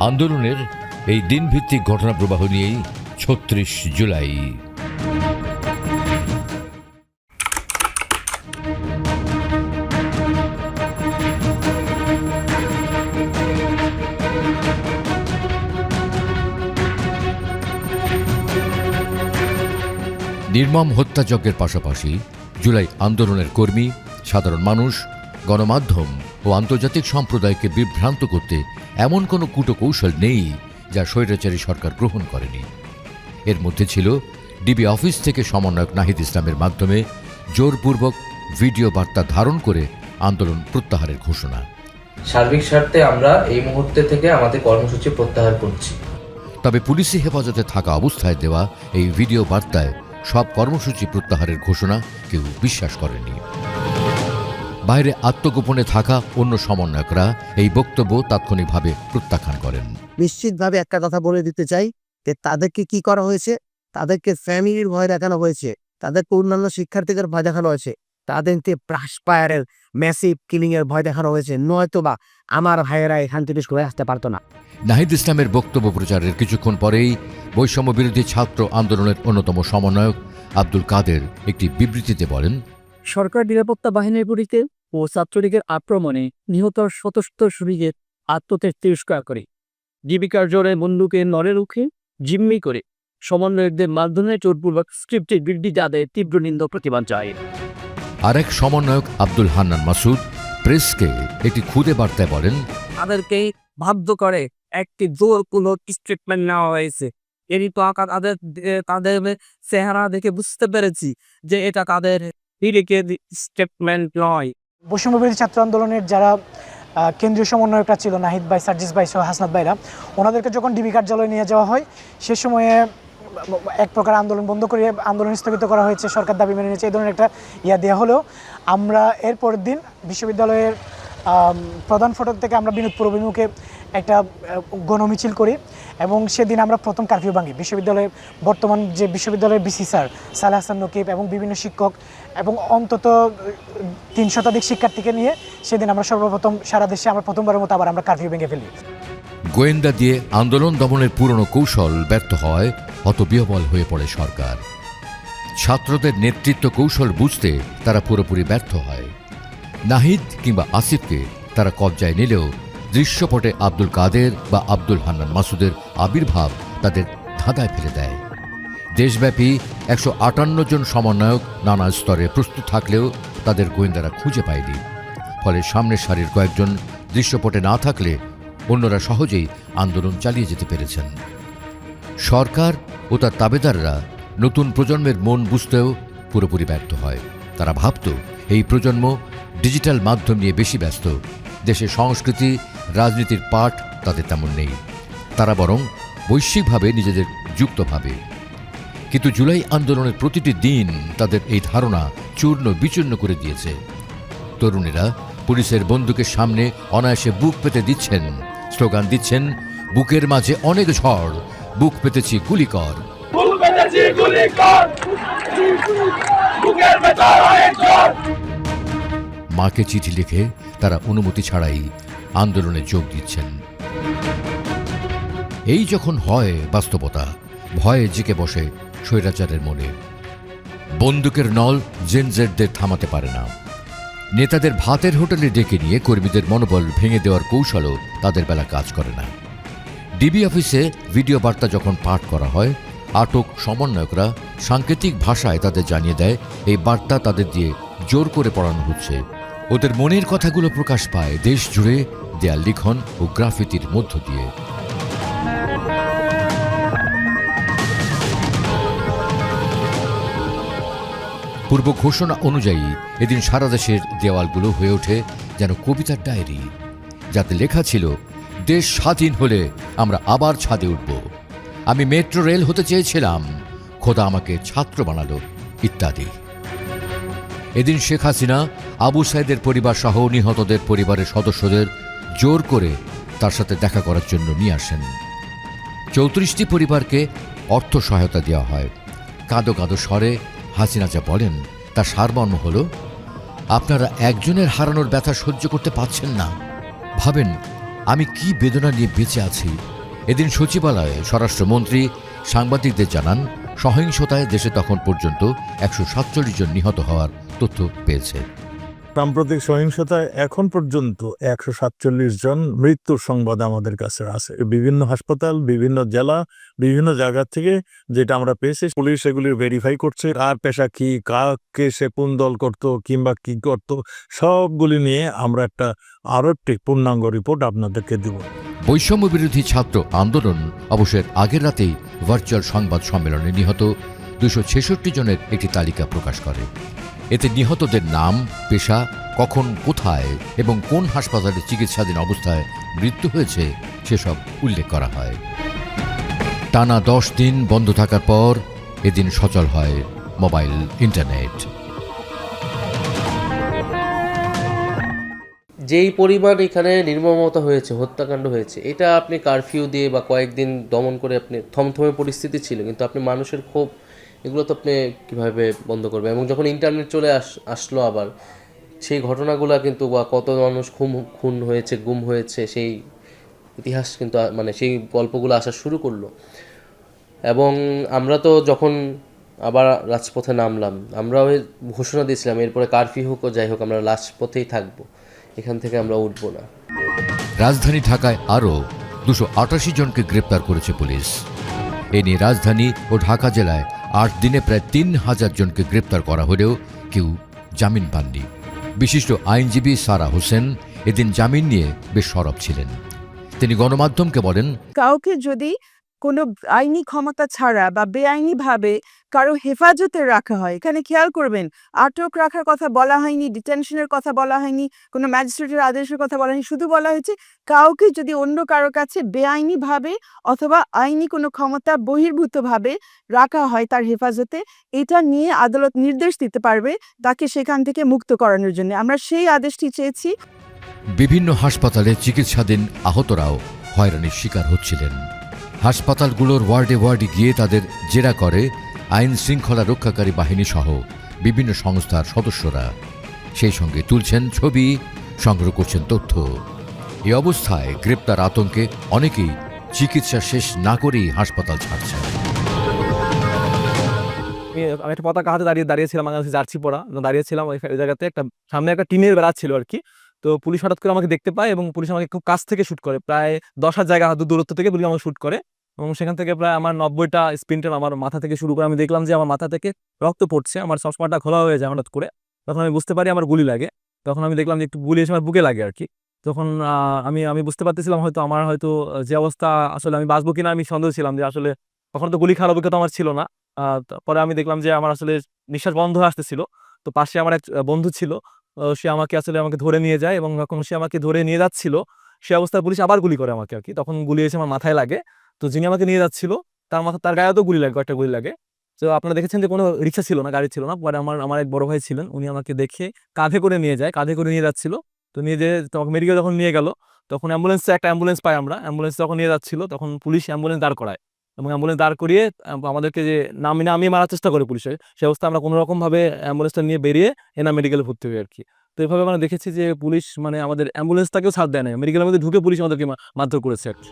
আন্দোলনের এই দিনভিত্তিক ঘটনা প্রবাহ নিয়েই ছত্রিশ জুলাই। নির্মম হত্যাযজ্ঞের পাশাপাশি জুলাই আন্দোলনের কর্মী, সাধারণ মানুষ গণমাধ্যম ও আন্তর্জাতিক সম্প্রদায়কে বিভ্রান্ত করতে এমন কোনো কূটকৌশল নেই যা স্বৈরাচারী সরকার গ্রহণ করেনি। এর মধ্যে ছিল ডিবি অফিস থেকে সমন্বয়ক নাহিদ ইসলামের মাধ্যমে জোরপূর্বক ভিডিও বার্তা ধারণ করে আন্দোলন প্রত্যাহারের ঘোষণা। সার্বিক স্বার্থে আমরা এই মুহূর্তে থেকে আমাদের কর্মসূচি প্রত্যাহার করছি। তবে পুলিশি হেফাজতে থাকা অবস্থায় দেওয়া এই ভিডিও বার্তায় সব কর্মসূচি প্রত্যাহারের ঘোষণা কেউ বিশ্বাস করেনি। বাইরে আত্মগোপনে থাকা অন্য সমন্বয়করা এই বক্তব্য তাৎক্ষণিকভাবে প্রত্যাখ্যান করেন। নিশ্চিতভাবে একটা কথা বলে দিতে চাই যে তাদেরকে কি করা হয়েছে? তাদেরকে ফ্যামিলির ভয় দেখানো হয়েছে। তাদেরকে অন্যান্য শিক্ষার্থীদের ভয় দেখানো হয়েছে। তাদেরকে প্রাসপায়ারের ম্যাসিভ কিলিং এর ভয় দেখানো হয়েছে। নয়তো বা আমার ভাইয়েরা এখান থেকে সরে আসতে পারতো না। নাহিদ ইসলামের বক্তব্য প্রচারের কিছুক্ষণ পরেই বৈষম্য বিরোধী ছাত্র আন্দোলনের অন্যতম সমন্বয়ক আব্দুল কাদের একটি বিবৃতিতে বলেন সরকার নিরাপত্তা বাহিনীর বিরুদ্ধে ও ছাত্রলীগের আক্রমণে নিহত শতশত শ্রমিকের আত্মত্যাগ তিরস্কার করে। জীবিকার জোরে বন্দুকে নড়ে রুখে জিম্মি করে সমন্বয়কদের মাধ্যমে জোরপূর্বক স্ক্রিপ্টের বিরুদ্ধে তাদের তীব্র নিন্দ প্রতিবাদ চায় আরেক সমন্বয়ক আব্দুল হান্নান মাসুদ প্রেসকে একটি খুদে বার্তায় বলেন তাদেরকে বাধ্য করে একটি জোর জোরপূর্বক স্টেটমেন্ট নেওয়া হয়েছে। এরই তো আঁকা তাদের তাদের চেহারা দেখে বুঝতে পেরেছি যে এটা তাদের ডিরেক্ট স্টেটমেন্ট নয়। বৈষম্যবিরোধী ছাত্র আন্দোলনের যারা কেন্দ্রীয় সমন্বয়করা ছিল, নাহিদ ভাই, সার্জিস ভাই সহ হাসনাত ভাইরা, ওনাদেরকে যখন ডিবি কার্যালয়ে নিয়ে যাওয়া হয়, সে সময়ে এক প্রকার আন্দোলন বন্ধ করে আন্দোলন স্থগিত করা হয়েছে, সরকার দাবি মেনে নিয়েছে এই ধরনের একটা ইয়া দেওয়া হলেও, আমরা এর পরের দিন বিশ্ববিদ্যালয়ের প্রধান ফটক থেকে আমরা বিনোদপুর অভিমুখে একটা গণমিছিল করি এবং সেদিন আমরা প্রথম কারফিউ ভাঙি। বিশ্ববিদ্যালয়ের বর্তমান যে বিশ্ববিদ্যালয়ের বিসি স্যার সালে হাসান নকিব এবং বিভিন্ন শিক্ষক এবং অন্তত তিন শতাধিক শিক্ষার্থীকে নিয়ে সেদিন আমরা সর্বপ্রথম সারা দেশে আমরা প্রথমবারের মতো আবার আমরা কারফিউ ভেঙে ফেলি। গোয়েন্দা দিয়ে আন্দোলন দমনের পুরনো কৌশল ব্যর্থ হয়, হতবিহবল হয়ে পড়ে সরকার। ছাত্রদের নেতৃত্ব কৌশল বুঝতে তারা পুরোপুরি ব্যর্থ হয়। নাহিদ কিংবা আসিফকে তারা কবজায় নিলেও দৃশ্যপটে আব্দুল কাদের বা আব্দুল হান্নান মাসুদের আবির্ভাব তাদের ধাঁধায় ফেলে দেয়। দেশব্যাপী একশো আটান্ন জন সমন্বয়ক নানা স্তরে প্রস্তুত থাকলেও তাদের গোয়েন্দারা খুঁজে পায়নি। ফলে সামনের সারির কয়েকজন দৃশ্যপটে না থাকলে অন্যরা সহজেই আন্দোলন চালিয়ে যেতে পেরেছেন। সরকার ও তার তাবেদাররা নতুন প্রজন্মের মন বুঝতেও পুরোপুরি ব্যর্থ হয়। তারা ভাবত, এই প্রজন্ম ডিজিটাল মাধ্যম নিয়ে বেশি ব্যস্ত। দেশের সংস্কৃতি, রাজনীতির পাঠ তাদের তেমন নেই। তারা বরং বৈশ্বিকভাবে নিজেদের যুক্ত ভাবে। কিন্তু জুলাই আন্দোলনের প্রতিটি দিন তাদের এই ধারণা চূর্ণ বিচূর্ণ করে দিয়েছে। তরুণেরা পুলিশের বন্দুকের সামনে অনায়াসে বুক পেতে দিচ্ছেন। স্লোগান দিচ্ছেন, বুকের মাঝে অনেক ঝড়, বুক পেতেছি গুলি কর মাকে চিঠি লিখে তারা অনুমতি ছাড়াই আন্দোলনে যোগ দিচ্ছেন। এই যখন হয় বাস্তবতা, ভয়ে জেকে বসে স্বৈরাচারের মনে। বন্দুকের নল জেনজেডদের থামাতে পারে না। নেতাদের ভাতের হোটেলে ডেকে নিয়ে কর্মীদের মনোবল ভেঙে দেওয়ার কৌশলও তাদের বেলা কাজ করে না। ডিবি অফিসে ভিডিও বার্তা যখন পাঠ করা হয়, আটক সমন্বয়করা সাংকেতিক ভাষায় তাদের জানিয়ে দেয়, এই বার্তা তাদের দিয়ে জোর করে পড়ানো হচ্ছে। ওদের মনের কথাগুলো প্রকাশ পায় দেশ জুড়ে, দেয়াল লিখন ও গ্রাফিতির মধ্য দিয়ে। পূর্ব ঘোষণা অনুযায়ী, এদিন সারা দেশের দেওয়ালগুলো হয়ে ওঠে যেন কবিতার ডায়েরি। যাতে লেখা ছিল, দেশ স্বাধীন হলে আমরা আবার ছাদে উঠব। আমি মেট্রো রেল হতে চেয়েছিলাম, খোদা আমাকে ছাত্র বানালো, ইত্যাদি। এদিন শেখ হাসিনা আবু সাইদের পরিবার সহ নিহতদের পরিবারের সদস্যদের জোর করে তার সাথে দেখা করার জন্য নিয়ে আসেন। চৌত্রিশটি পরিবারকে অর্থ সহায়তা দেওয়া হয়। কাঁদো কাঁদো স্বরে হাসিনা যা বলেন, তার সারমর্ম হল, আপনারা একজনের হারানোর ব্যথা সহ্য করতে পারছেন না। ভাবেন, আমি কি বেদনা নিয়ে বেঁচে আছি? এদিন সচিবালয়ে স্বরাষ্ট্রমন্ত্রী সাংবাদিকদের জানান, সহিংসতায় দেশে তখন পর্যন্ত একশো সাতচল্লিশ জন নিহত হওয়ার তথ্য পেয়েছে। সাম্প্রতিক সহিংসতায় এখন পর্যন্ত একশো সাতচল্লিশ জন মৃত্যুর সংবাদ আমাদের কাছে আছে। বিভিন্ন হাসপাতাল, বিভিন্ন জেলা, বিভিন্ন জায়গা থেকে যেটা আমরা পেয়েছি, পুলিশ এগুলি ভেরিফাই করছে। কার পেশা কি, কাকে সে কোন দল করত কিংবা কি করত, সবগুলি নিয়ে আমরা একটা আরও একটি পূর্ণাঙ্গ রিপোর্ট আপনাদেরকে দিব। বৈষম্য বিরোধী ছাত্র আন্দোলন অবশ্যই আগের রাতেই ভার্চুয়াল সংবাদ সম্মেলনে নিহত দুশো ছেষট্টি জনের একটি তালিকা প্রকাশ করে। এতে নিহতদের নাম, পেশা, কখন, কোথায় এবং কোন হাসপাতালে চিকিৎসাধীন অবস্থায় মৃত্যু হয়েছে সেসব উল্লেখ করা হয়। টানা দশ দিন বন্ধ থাকার পর এদিন সচল হয় মোবাইল ইন্টারনেট। যেই পরিমাণ এখানে নির্মমতা হয়েছে, হত্যাকাণ্ড হয়েছে, এটা আপনি কারফিউ দিয়ে বা কয়েকদিন দমন করে আপনি থমথমে পরিস্থিতি ছিল, কিন্তু আপনি মানুষের ক্ষোভ এগুলো তো আপনি কীভাবে বন্ধ করবেন? এবং যখন ইন্টারনেট চলে আস, আসলো আবার, সেই ঘটনাগুলো কিন্তু বা কত মানুষ খুন খুন হয়েছে, গুম হয়েছে, সেই ইতিহাস কিন্তু মানে সেই গল্পগুলো আসা শুরু করল। এবং আমরা তো যখন আবার রাজপথে নামলাম আমরা ওই ঘোষণা দিয়েছিলাম, এরপরে কারফিউ হোক ও যাই হোক, আমরা রাজপথেই থাকব। এখান থেকে আমরা উঠবো না। রাজধানী ঢাকায় আরও দুশো আটাশি জনকে গ্রেপ্তার করেছে পুলিশ। এ নিয়ে রাজধানী ও ঢাকা জেলায় আট দিনে প্রায় তিন হাজার জনকে গ্রেপ্তার করা হলেও কেউ জামিন পাননি। বিশিষ্ট আইনজীবী সারা হোসেন এদিন জামিন নিয়ে বেশ সরব ছিলেন। তিনি গণমাধ্যমকে বলেন, কাউকে যদি কোনো আইনি ক্ষমতা ছাড়া বা বেআইনিভাবে কারও হেফাজতে রাখা হয়। এখানে খেয়াল করবেন, আটক রাখার কথা বলা হয়নি, ডিটেনশনের কথা বলা হয়নি, কোনো ম্যাজিস্ট্রেটের আদেশের কথা বলা হয়নি, শুধু বলা হয়েছে কাউকে যদি অন্য কারও কাছে বেআইনিভাবে অথবা আইনি কোনো ক্ষমতা বহির্ভূতভাবে রাখা হয় তার হেফাজতে, এটা নিয়ে আদালত নির্দেশ দিতে পারবে তাকে সেখান থেকে মুক্ত করানোর জন্য। আমরা সেই আদেশটি চেয়েছি। বিভিন্ন হাসপাতালে চিকিৎসাধীন আহতরাও হয়রানির শিকার হচ্ছিলেন। হাসপাতালগুলোর ওয়ার্ডে ওয়ার্ডে গিয়ে তাদের জেরা করে, আইন শৃঙ্খলা রক্ষাকারী বাহিনী সহ বিভিন্ন সংস্থার সদস্যরা। সেই সঙ্গে তুলছেন ছবি, সংগ্রহ করছেন তথ্য। এই অবস্থায় গ্রেপ্তার আতঙ্কে অনেকেই চিকিৎসা শেষ না করেই হাসপাতাল ছাড়ছেন। আমি একটা পতাকা হাতে দাঁড়িয়ে, দাঁড়িয়েছিলাম আমার কাছে দাঁড়িয়েছিলাম ওই জায়গাতে, একটা সামনে একটা টিনের বেড়া ছিল আর কি। তো পুলিশ হঠাৎ করে আমাকে দেখতে পায় এবং পুলিশ আমাকে খুব কাছ থেকে শ্যুট করে। প্রায় দশ জায়গা হাত দূরত্ব থেকে পুলিশ আমাকে শ্যুট করে এবং সেখান থেকে প্রায় আমার নব্বইটা স্পিনটার আমার মাথা থেকে শুরু করে আমি দেখলাম যে আমার মাথা থেকে রক্ত পড়ছে, আমার চশমাটা খোলা হয়ে যায় হঠাৎ করে। তখন আমি বুঝতে পারি আমার গুলি লাগে। তখন আমি দেখলাম যে একটু গুলি এসে আমার বুকে লাগে আর কি। তখন আমি আমি বুঝতে পারতেছিলাম হয়তো আমার হয়তো যে অবস্থা আসলে আমি বাঁচবো কিনা আমি সন্দেহ ছিলাম যে আসলে তখন তো গুলি খাওয়ার অভিজ্ঞতা আমার ছিল না। পরে আমি দেখলাম যে আমার আসলে নিঃশ্বাস বন্ধ আসতেছিল। তো পাশে আমার এক বন্ধু ছিল। সে আমাকে আসলে আমাকে ধরে নিয়ে যায় এবং যখন সে আমাকে ধরে নিয়ে যাচ্ছিল, সে অবস্থায় পুলিশ আবার গুলি করে আমাকে আর কি। তখন গুলি এসে আমার মাথায় লাগে। তো যিনি আমাকে নিয়ে যাচ্ছিল, তার মাথা, তার গায়েও তো গুলি লাগে, কয়েকটা গুলি লাগে। তো আপনারা দেখেছেন যে কোনো রিক্সা ছিল না, গাড়ি ছিল না। পরে আমার আমার এক বড় ভাই ছিলেন, উনি আমাকে দেখে কাঁধে করে নিয়ে যায়, কাঁধে করে নিয়ে যাচ্ছিল। তো নিয়ে যে তখন মেডিকেল যখন নিয়ে গেল, তখন অ্যাম্বুলেন্সে একটা অ্যাম্বুলেন্স পাই আমরা। অ্যাম্বুলেন্স যখন নিয়ে যাচ্ছিল, তখন পুলিশ অ্যাম্বুলেন্স দাঁড় করায়। এবং অ্যাম্বুলেন্স দাঁড় করিয়ে আমাদেরকে যে নামি, নামিয়ে মারার চেষ্টা করে পুলিশে সে অবস্থা আমরা কোনোরকমভাবে ভাবে অ্যাম্বুলেন্সটা নিয়ে বেরিয়ে এনা মেডিকেলে ভর্তি হই আর কি তো এভাবে আমরা দেখেছি যে পুলিশ মানে আমাদের অ্যাম্বুলেন্সটাকেও ছাড় দেয় না মেডিকেলের মধ্যে ঢুকে পুলিশ আমাদেরকে মারধর করেছে আর কি